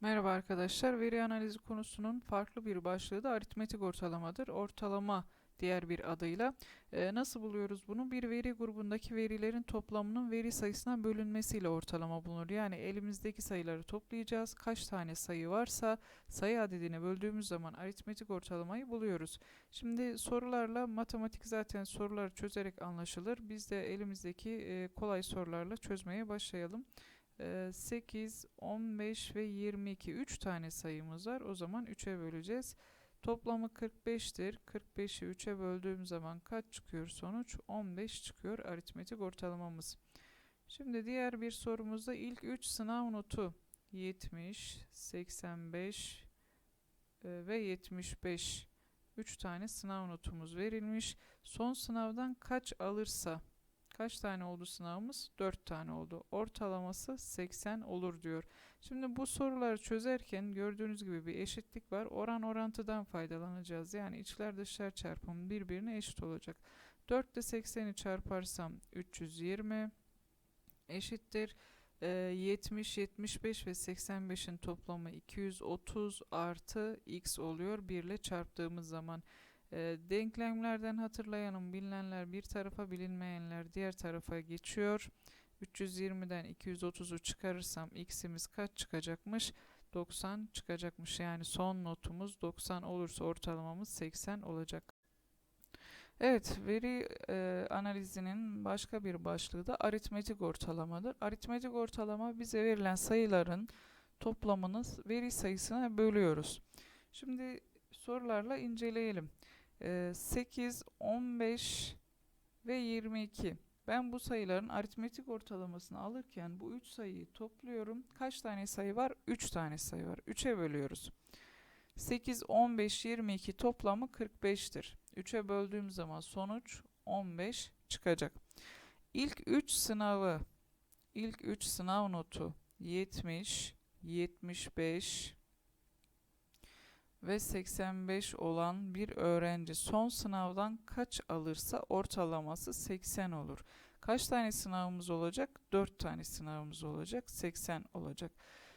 Merhaba arkadaşlar. Veri analizi konusunun farklı bir başlığı da aritmetik ortalamadır. Ortalama diğer bir adıyla. Ee, nasıl buluyoruz bunu? Bir veri grubundaki verilerin toplamının veri sayısına bölünmesiyle ortalama bulunur. Yani elimizdeki sayıları toplayacağız. Kaç tane sayı varsa sayı adedine böldüğümüz zaman aritmetik ortalamayı buluyoruz. Şimdi sorularla matematik zaten soruları çözerek anlaşılır. Biz de elimizdeki e, kolay sorularla çözmeye başlayalım. Ee, 8, 15 ve 22. 3 tane sayımız var. O zaman 3'e böleceğiz. Toplamı 45'tir. 45'i 3'e böldüğüm zaman kaç çıkıyor sonuç? 15 çıkıyor aritmetik ortalamamız. Şimdi diğer bir sorumuzda ilk 3 sınav notu 70, 85 e, ve 75. 3 tane sınav notumuz verilmiş. Son sınavdan kaç alırsa Kaç tane oldu sınavımız? 4 tane oldu. Ortalaması 80 olur diyor. Şimdi bu soruları çözerken gördüğünüz gibi bir eşitlik var. Oran orantıdan faydalanacağız. Yani içler dışlar çarpımı birbirine eşit olacak. 4 ile 80'i çarparsam 320 eşittir. Ee, 70, 75 ve 85'in toplamı 230 artı x oluyor. 1 ile çarptığımız zaman e, denklemlerden hatırlayalım. Bilinenler bir tarafa, bilinmeyenler diğer tarafa geçiyor. 320'den 230'u çıkarırsam x'imiz kaç çıkacakmış? 90 çıkacakmış. Yani son notumuz 90 olursa ortalamamız 80 olacak. Evet, veri e, analizinin başka bir başlığı da aritmetik ortalamadır. Aritmetik ortalama bize verilen sayıların toplamını veri sayısına bölüyoruz. Şimdi sorularla inceleyelim. 8, 15 ve 22. Ben bu sayıların aritmetik ortalamasını alırken bu 3 sayıyı topluyorum. Kaç tane sayı var? 3 tane sayı var. 3'e bölüyoruz. 8, 15, 22 toplamı 45'tir. 3'e böldüğüm zaman sonuç 15 çıkacak. İlk 3 sınavı, ilk 3 sınav notu 70, 75, ve 85 olan bir öğrenci son sınavdan kaç alırsa ortalaması 80 olur. Kaç tane sınavımız olacak? 4 tane sınavımız olacak. 80 olacak.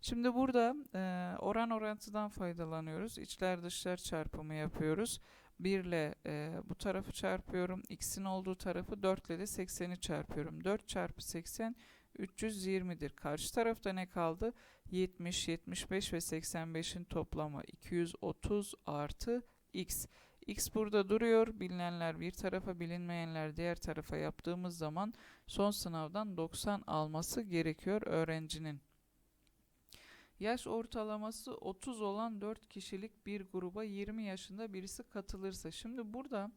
Şimdi burada e, oran orantıdan faydalanıyoruz. İçler dışlar çarpımı yapıyoruz. 1 ile e, bu tarafı çarpıyorum. X'in olduğu tarafı 4 ile de 80'i çarpıyorum. 4 çarpı 80 320'dir. Karşı tarafta ne kaldı? 70, 75 ve 85'in toplamı 230 artı x. x burada duruyor. Bilinenler bir tarafa, bilinmeyenler diğer tarafa yaptığımız zaman son sınavdan 90 alması gerekiyor öğrencinin. Yaş ortalaması 30 olan 4 kişilik bir gruba 20 yaşında birisi katılırsa. Şimdi burada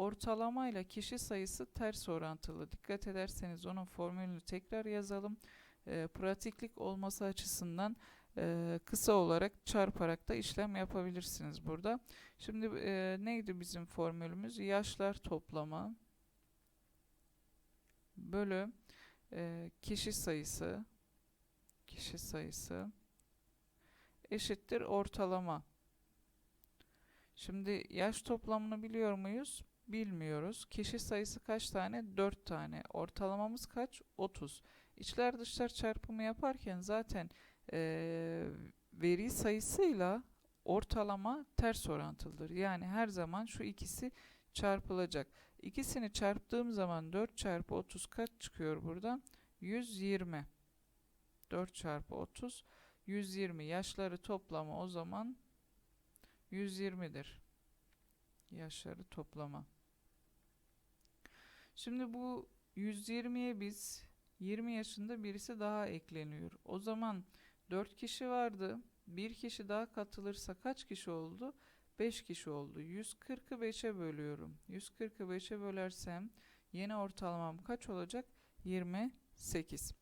ortalamayla kişi sayısı ters orantılı. Dikkat ederseniz onun formülünü tekrar yazalım. E, pratiklik olması açısından e, kısa olarak çarparak da işlem yapabilirsiniz burada. Şimdi e, neydi bizim formülümüz? Yaşlar toplama bölü e, kişi sayısı kişi sayısı eşittir ortalama. Şimdi yaş toplamını biliyor muyuz? Bilmiyoruz. Kişi sayısı kaç tane? 4 tane. Ortalamamız kaç? 30. İçler dışlar çarpımı yaparken zaten e, veri sayısıyla ortalama ters orantılıdır. Yani her zaman şu ikisi çarpılacak. İkisini çarptığım zaman 4 çarpı 30 kaç çıkıyor buradan? 120. 4 çarpı 30 120 yaşları toplamı o zaman 120'dir. Yaşları toplama. Şimdi bu 120'ye biz 20 yaşında birisi daha ekleniyor. O zaman 4 kişi vardı. Bir kişi daha katılırsa kaç kişi oldu? 5 kişi oldu. 140'ı 5'e bölüyorum. 140'ı 5'e bölersem yeni ortalamam kaç olacak? 28.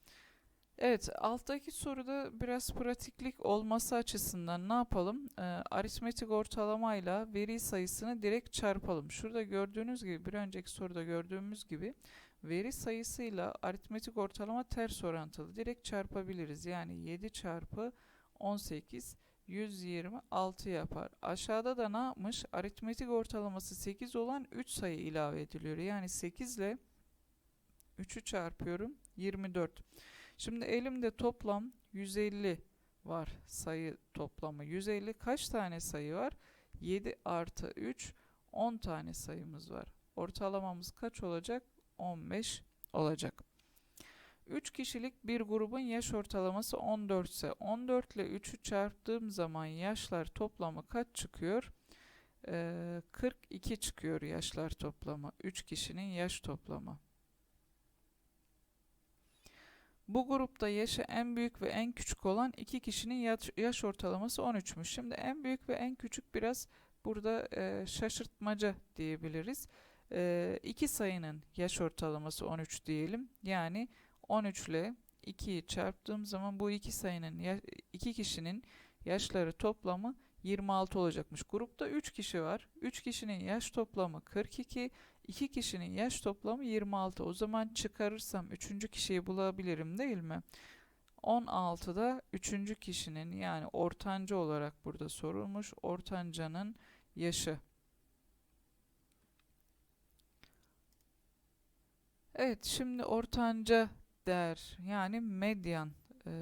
Evet, alttaki soruda biraz pratiklik olması açısından ne yapalım? Ee, aritmetik ortalamayla veri sayısını direkt çarpalım. Şurada gördüğünüz gibi, bir önceki soruda gördüğümüz gibi veri sayısıyla aritmetik ortalama ters orantılı. Direkt çarpabiliriz. Yani 7 çarpı 18 126 yapar. Aşağıda da ne yapmış? Aritmetik ortalaması 8 olan 3 sayı ilave ediliyor. Yani 8 ile 3'ü çarpıyorum 24. Şimdi elimde toplam 150 var sayı toplamı 150. Kaç tane sayı var? 7 artı 3 10 tane sayımız var. Ortalamamız kaç olacak? 15 olacak. 3 kişilik bir grubun yaş ortalaması 14 ise 14 ile 3'ü çarptığım zaman yaşlar toplamı kaç çıkıyor? Ee, 42 çıkıyor yaşlar toplamı. 3 kişinin yaş toplamı. Bu grupta yaşı en büyük ve en küçük olan iki kişinin yaş, yaş ortalaması 13'müş. Şimdi en büyük ve en küçük biraz burada e, şaşırtmaca diyebiliriz. E, iki sayının yaş ortalaması 13 diyelim. Yani 13 ile 2'yi çarptığım zaman bu iki sayının iki kişinin yaşları toplamı 26 olacakmış. Grupta 3 kişi var. 3 kişinin yaş toplamı 42, 2 kişinin yaş toplamı 26. O zaman çıkarırsam 3. kişiyi bulabilirim değil mi? 16'da 3. kişinin yani ortanca olarak burada sorulmuş. Ortancanın yaşı. Evet, şimdi ortanca değer yani medyan e,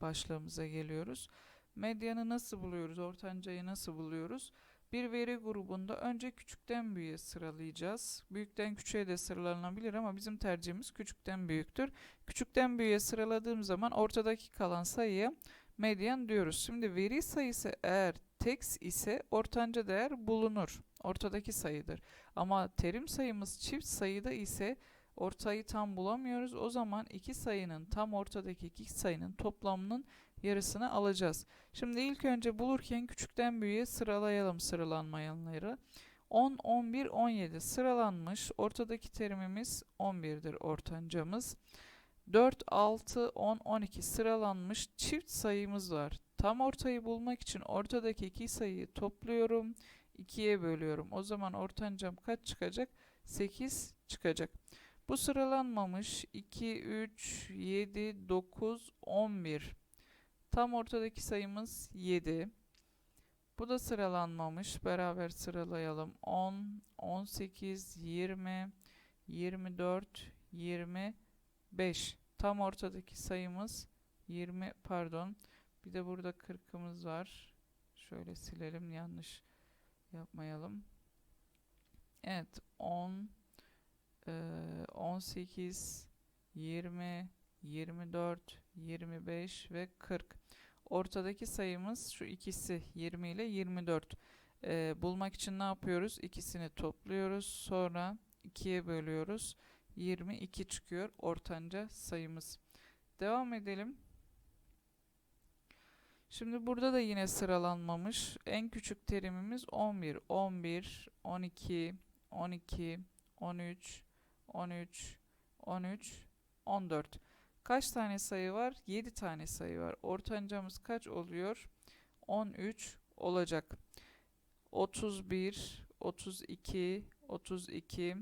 başlığımıza geliyoruz. Medyanı nasıl buluyoruz? Ortancayı nasıl buluyoruz? Bir veri grubunda önce küçükten büyüğe sıralayacağız. Büyükten küçüğe de sıralanabilir ama bizim tercihimiz küçükten büyüktür. Küçükten büyüğe sıraladığım zaman ortadaki kalan sayıya medyan diyoruz. Şimdi veri sayısı eğer tek ise ortanca değer bulunur. Ortadaki sayıdır. Ama terim sayımız çift sayıda ise ortayı tam bulamıyoruz. O zaman iki sayının tam ortadaki iki sayının toplamının yarısını alacağız. Şimdi ilk önce bulurken küçükten büyüğe sıralayalım sıralanmayanları. 10, 11, 17 sıralanmış. Ortadaki terimimiz 11'dir ortancamız. 4, 6, 10, 12 sıralanmış. Çift sayımız var. Tam ortayı bulmak için ortadaki iki sayıyı topluyorum. 2'ye bölüyorum. O zaman ortancam kaç çıkacak? 8 çıkacak. Bu sıralanmamış 2, 3, 7, 9, 11. Tam ortadaki sayımız 7. Bu da sıralanmamış. Beraber sıralayalım. 10, 18, 20, 24, 25. Tam ortadaki sayımız 20 pardon. Bir de burada 40'ımız var. Şöyle silelim yanlış yapmayalım. Evet 10 eee, 18 20 24 25 ve 40. Ortadaki sayımız şu ikisi 20 ile 24. Eee, bulmak için ne yapıyoruz? İkisini topluyoruz. Sonra 2'ye bölüyoruz. 22 çıkıyor ortanca sayımız. Devam edelim. Şimdi burada da yine sıralanmamış. En küçük terimimiz 11, 11, 12, 12, 13, 13, 13, 14. Kaç tane sayı var? 7 tane sayı var. Ortancamız kaç oluyor? 13 olacak. 31, 32, 32,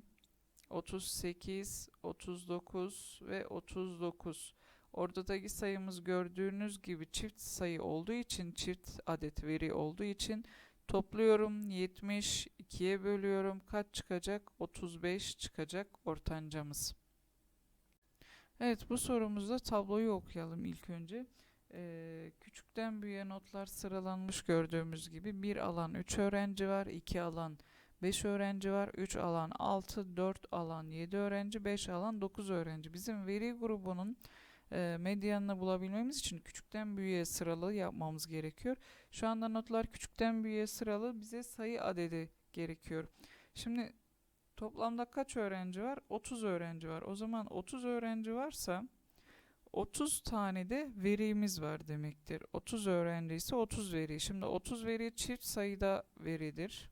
38, 39 ve 39. Oradaki sayımız gördüğünüz gibi çift sayı olduğu için, çift adet veri olduğu için topluyorum 70, 2'ye bölüyorum. Kaç çıkacak? 35 çıkacak ortancamız. Evet bu sorumuzda tabloyu okuyalım ilk önce. Ee, küçükten büyüğe notlar sıralanmış gördüğümüz gibi. Bir alan 3 öğrenci var, 2 alan 5 öğrenci var, 3 alan 6, 4 alan 7 öğrenci, 5 alan 9 öğrenci. Bizim veri grubunun e, medyanını bulabilmemiz için küçükten büyüğe sıralı yapmamız gerekiyor. Şu anda notlar küçükten büyüğe sıralı bize sayı adedi gerekiyor. Şimdi toplamda kaç öğrenci var? 30 öğrenci var. O zaman 30 öğrenci varsa 30 tane de verimiz var demektir. 30 öğrenci ise 30 veri. Şimdi 30 veri çift sayıda veridir.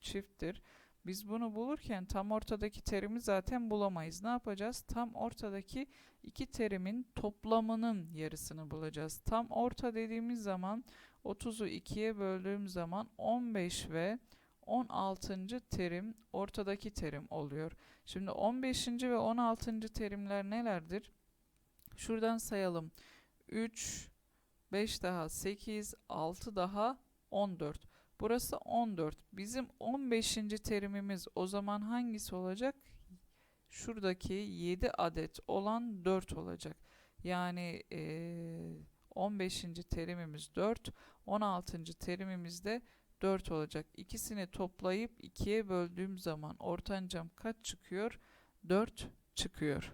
Çifttir. Biz bunu bulurken tam ortadaki terimi zaten bulamayız. Ne yapacağız? Tam ortadaki iki terimin toplamının yarısını bulacağız. Tam orta dediğimiz zaman 30'u 2'ye böldüğüm zaman 15 ve 16. terim ortadaki terim oluyor. Şimdi 15. ve 16. terimler nelerdir? Şuradan sayalım. 3, 5 daha 8, 6 daha 14. Burası 14. Bizim 15. terimimiz o zaman hangisi olacak? Şuradaki 7 adet olan 4 olacak. Yani eee 15. terimimiz 4. 16. terimimiz de 4 olacak. İkisini toplayıp 2'ye böldüğüm zaman ortancam kaç çıkıyor? 4 çıkıyor.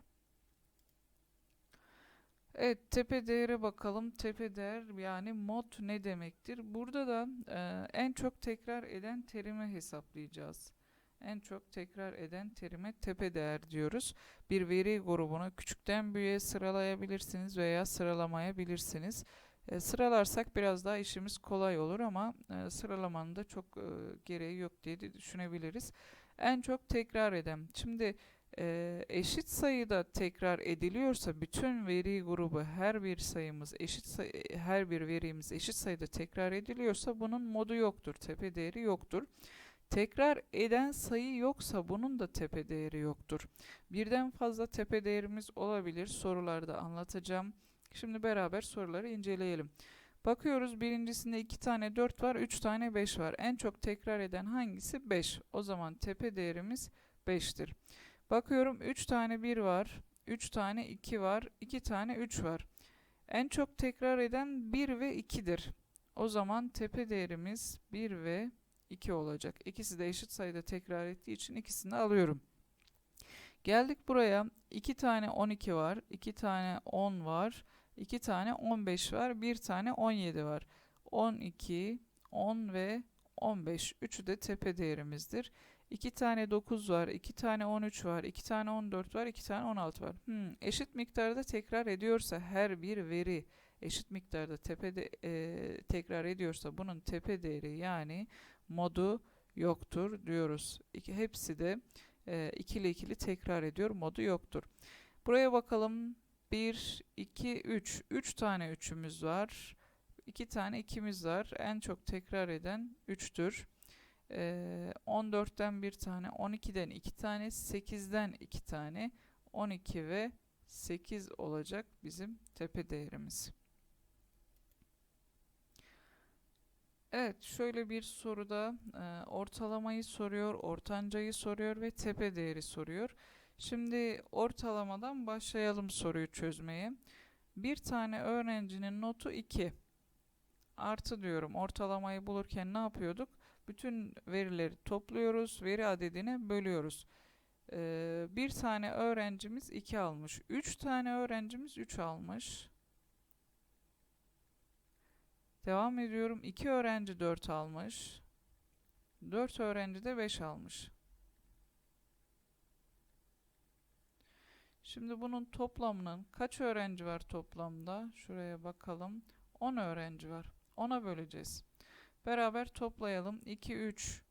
Evet tepe değere bakalım. Tepe değer yani mod ne demektir? Burada da e, en çok tekrar eden terimi hesaplayacağız. En çok tekrar eden terime tepe değer diyoruz. Bir veri grubunu küçükten büyüğe sıralayabilirsiniz veya sıralamayabilirsiniz. E, sıralarsak biraz daha işimiz kolay olur ama e, sıralamanın da çok e, gereği yok diye düşünebiliriz. En çok tekrar eden. Şimdi e, eşit sayıda tekrar ediliyorsa bütün veri grubu her bir sayımız eşit sayı, her bir verimiz eşit sayıda tekrar ediliyorsa bunun modu yoktur. Tepe değeri yoktur. Tekrar eden sayı yoksa bunun da tepe değeri yoktur. Birden fazla tepe değerimiz olabilir. Sorularda anlatacağım. Şimdi beraber soruları inceleyelim. Bakıyoruz birincisinde 2 tane 4 var, 3 tane 5 var. En çok tekrar eden hangisi? 5. O zaman tepe değerimiz 5'tir. Bakıyorum 3 tane 1 var, 3 tane 2 var, 2 tane 3 var. En çok tekrar eden 1 ve 2'dir. O zaman tepe değerimiz 1 ve 2 olacak. İkisi de eşit sayıda tekrar ettiği için ikisini alıyorum. Geldik buraya. 2 tane 12 var, 2 tane 10 var, 2 tane 15 var, 1 tane 17 var. 12, 10 ve 15. Üçü de tepe değerimizdir. 2 tane 9 var, 2 tane 13 var, 2 tane 14 var, 2 tane 16 var. Hmm, eşit miktarda tekrar ediyorsa her bir veri eşit miktarda tepede e, tekrar ediyorsa bunun tepe değeri yani modu yoktur diyoruz. İki, hepsi de e, ikili ikili tekrar ediyor modu yoktur. Buraya bakalım 1, 2, 3. 3 tane 3'ümüz var. 2 tane 2'miz var. En çok tekrar eden 3'tür. Ee, 14'ten 1 tane, 12'den 2 tane, 8'den 2 tane, 12 ve 8 olacak bizim tepe değerimiz. Evet, şöyle bir soruda e, ortalamayı soruyor, ortancayı soruyor ve tepe değeri soruyor. Şimdi ortalamadan başlayalım soruyu çözmeye. Bir tane öğrencinin notu 2. Artı diyorum. Ortalamayı bulurken ne yapıyorduk? Bütün verileri topluyoruz. Veri adedine bölüyoruz. Ee, bir tane öğrencimiz 2 almış. 3 tane öğrencimiz 3 almış. Devam ediyorum. 2 öğrenci 4 almış. 4 öğrenci de 5 almış. Şimdi bunun toplamının kaç öğrenci var toplamda? Şuraya bakalım. 10 öğrenci var. 10'a böleceğiz. Beraber toplayalım. 2, 3,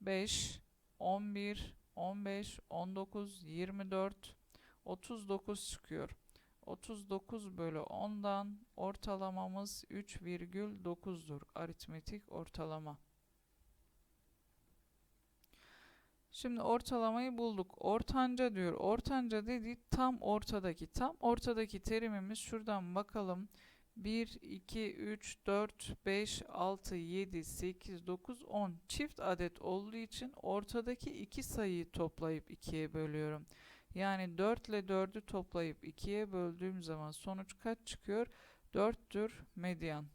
5, 11, 15, 19, 24, 39 çıkıyor. 39 bölü 10'dan ortalamamız 3,9'dur. Aritmetik ortalama. Şimdi ortalamayı bulduk. Ortanca diyor. Ortanca dediği tam ortadaki. Tam ortadaki terimimiz şuradan bakalım. 1, 2, 3, 4, 5, 6, 7, 8, 9, 10 çift adet olduğu için ortadaki iki sayıyı toplayıp 2'ye bölüyorum. Yani 4 ile 4'ü toplayıp 2'ye böldüğüm zaman sonuç kaç çıkıyor? 4'tür medyan.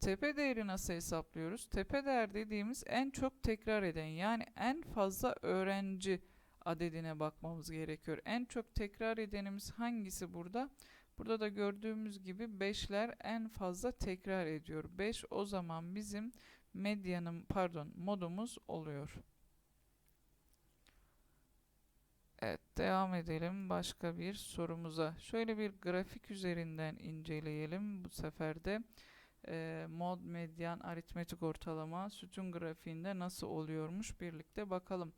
Tepe değeri nasıl hesaplıyoruz? Tepe değer dediğimiz en çok tekrar eden yani en fazla öğrenci adedine bakmamız gerekiyor. En çok tekrar edenimiz hangisi burada? Burada da gördüğümüz gibi 5'ler en fazla tekrar ediyor. 5 o zaman bizim medyanım pardon modumuz oluyor. Evet devam edelim başka bir sorumuza. Şöyle bir grafik üzerinden inceleyelim bu sefer de e, mod medyan aritmetik ortalama sütun grafiğinde nasıl oluyormuş birlikte bakalım.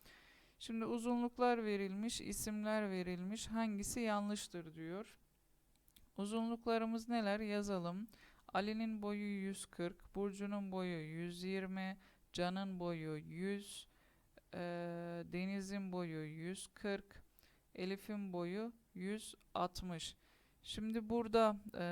Şimdi uzunluklar verilmiş, isimler verilmiş. Hangisi yanlıştır diyor. Uzunluklarımız neler yazalım. Ali'nin boyu 140, Burcu'nun boyu 120, Can'ın boyu 100, e, Deniz'in boyu 140, Elif'in boyu 160. Şimdi burada e,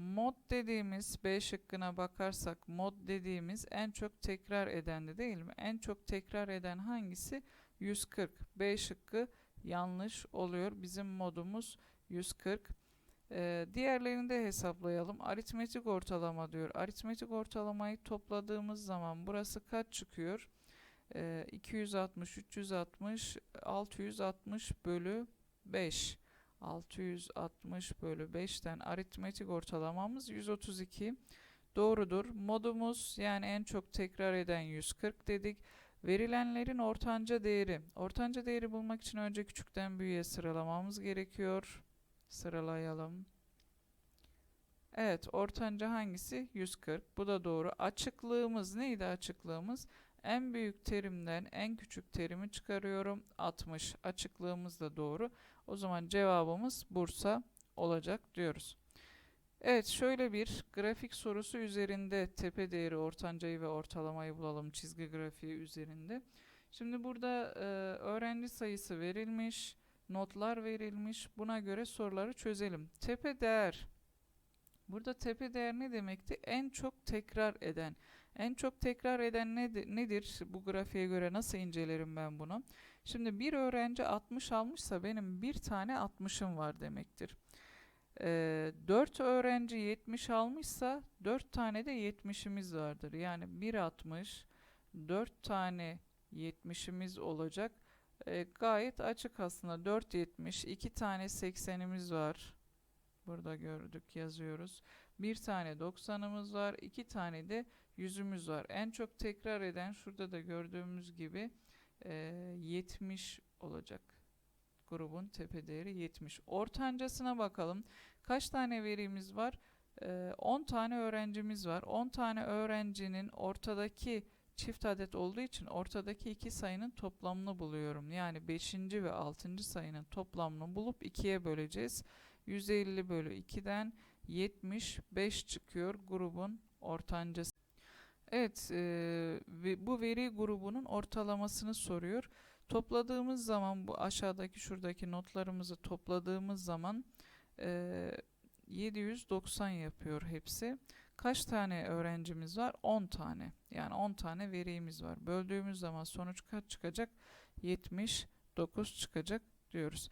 mod dediğimiz B şıkkına bakarsak mod dediğimiz en çok tekrar edendi değil mi? En çok tekrar eden hangisi? 140. B şıkkı yanlış oluyor. Bizim modumuz 140. Ee, diğerlerini de hesaplayalım. Aritmetik ortalama diyor. Aritmetik ortalamayı topladığımız zaman burası kaç çıkıyor? Ee, 260, 360, 660 bölü 5. 660 bölü 5'ten aritmetik ortalamamız 132. Doğrudur. Modumuz yani en çok tekrar eden 140 dedik. Verilenlerin ortanca değeri. Ortanca değeri bulmak için önce küçükten büyüğe sıralamamız gerekiyor. Sıralayalım. Evet, ortanca hangisi? 140. Bu da doğru. Açıklığımız neydi açıklığımız? En büyük terimden en küçük terimi çıkarıyorum. 60. Açıklığımız da doğru. O zaman cevabımız Bursa olacak diyoruz. Evet, şöyle bir grafik sorusu üzerinde tepe değeri, ortancayı ve ortalamayı bulalım çizgi grafiği üzerinde. Şimdi burada e, öğrenci sayısı verilmiş, notlar verilmiş. Buna göre soruları çözelim. Tepe değer. Burada tepe değer ne demekti? En çok tekrar eden. En çok tekrar eden nedir? Bu grafiğe göre nasıl incelerim ben bunu? Şimdi bir öğrenci 60 almışsa benim bir tane 60'ım var demektir. Ee, 4 öğrenci 70 almışsa 4 tane de 70'imiz vardır. Yani 1 60, 4 tane 70'imiz olacak. Ee, gayet açık aslında. 4 70, 2 tane 80'imiz var. Burada gördük yazıyoruz. Bir tane 90'ımız var. iki tane de yüzümüz var. En çok tekrar eden şurada da gördüğümüz gibi e, 70 olacak. Grubun tepe değeri 70. Ortancasına bakalım. Kaç tane verimiz var? E, 10 tane öğrencimiz var. 10 tane öğrencinin ortadaki çift adet olduğu için ortadaki iki sayının toplamını buluyorum. Yani 5. ve 6. sayının toplamını bulup 2'ye böleceğiz. 150 bölü 2'den 75 çıkıyor grubun ortancası. Evet, e, bu veri grubunun ortalamasını soruyor. Topladığımız zaman bu aşağıdaki şuradaki notlarımızı topladığımız zaman e, 790 yapıyor hepsi. Kaç tane öğrencimiz var? 10 tane. Yani 10 tane verimiz var. Böldüğümüz zaman sonuç kaç çıkacak? 79 çıkacak diyoruz.